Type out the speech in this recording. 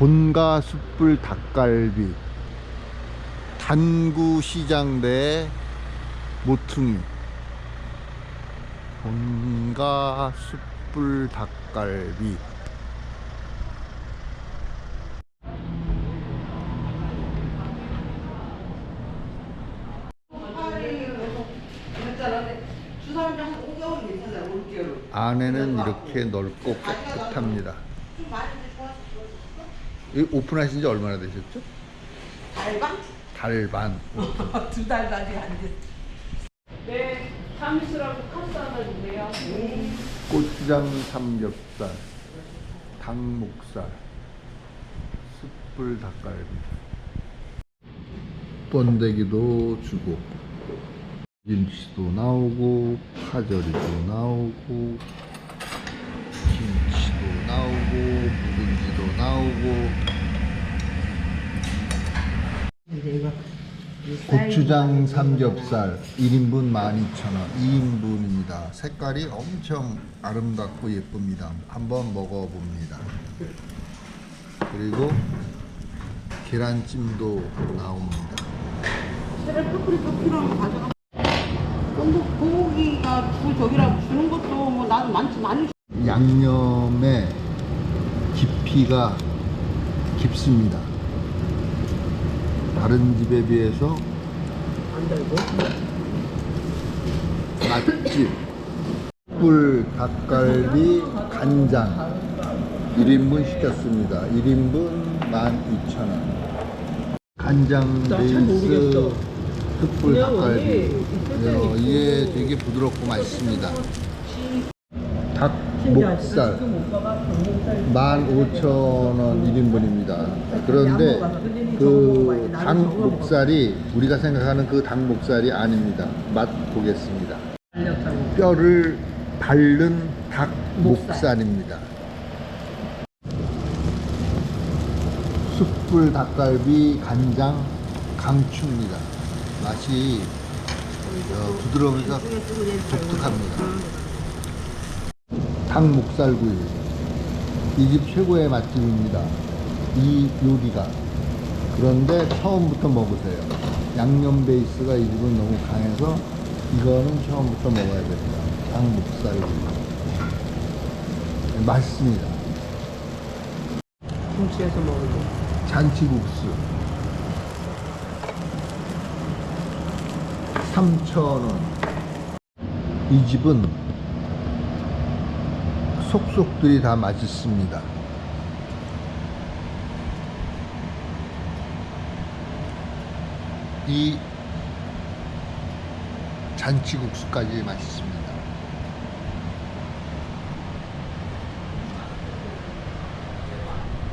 본가 숯불 닭갈비 단구시장 내 모퉁이 본가 숯불 닭갈비 주사하면 한 5개월 괜찮아요. 5개월. 안에는 이렇게 넓고 깨끗합니다. 오픈하신 지 얼마나 되셨죠? 달방? 달 반. 두달 달이 안 됐어. 네, 참이슬하고 카스 하나 주세요. 고추장 삼겹살, 닭목살, 숯불 닭갈비, 번데기도 주고, 김치도 나오고, 파절이도 나오고, 김치도 나오고, 묵은지도 나오고, 고추장 삼겹살 1인분 12,000원 2인분입니다. 색깔이 엄청 아름답고 예쁩니다. 한번 먹어봅니다. 그리고 계란찜도 나옵니다. 근데 고기가 주 저기라 주는 것도 뭐 나도 많지 많이 주- 양념의 깊이가 깊습니다 다른 집에 비해서 맛집 숯불 닭갈비 간장. 1인분 시켰습니다. 1인분 12,000원. 간장 베이스 숯불 닭갈비. 어, 이게 되게 부드럽고 맛있습니다. 닭 목살 15,000원 1인분입니다. 그런데 그 닭목살이 우리가 생각하는 그 닭목살이 아닙니다. 맛 보겠습니다. 뼈를 바른 닭 목살입니다. 숯불 닭갈비 간장 강추입니다. 맛이 어, 부드러우면서 독특합니다. 닭목살구이 이 집 최고의 맛집입니다. 이 요리가. 그런데 처음부터 먹으세요. 양념 베이스가 이 집은 너무 강해서 이거는 처음부터 먹어야 됩니다. 닭목살구이. 네, 맛있습니다. 김치에서 먹어도. 잔치국수. 3,000원. 이 집은 속속들이 다 맛있습니다. 이 잔치국수까지 맛있습니다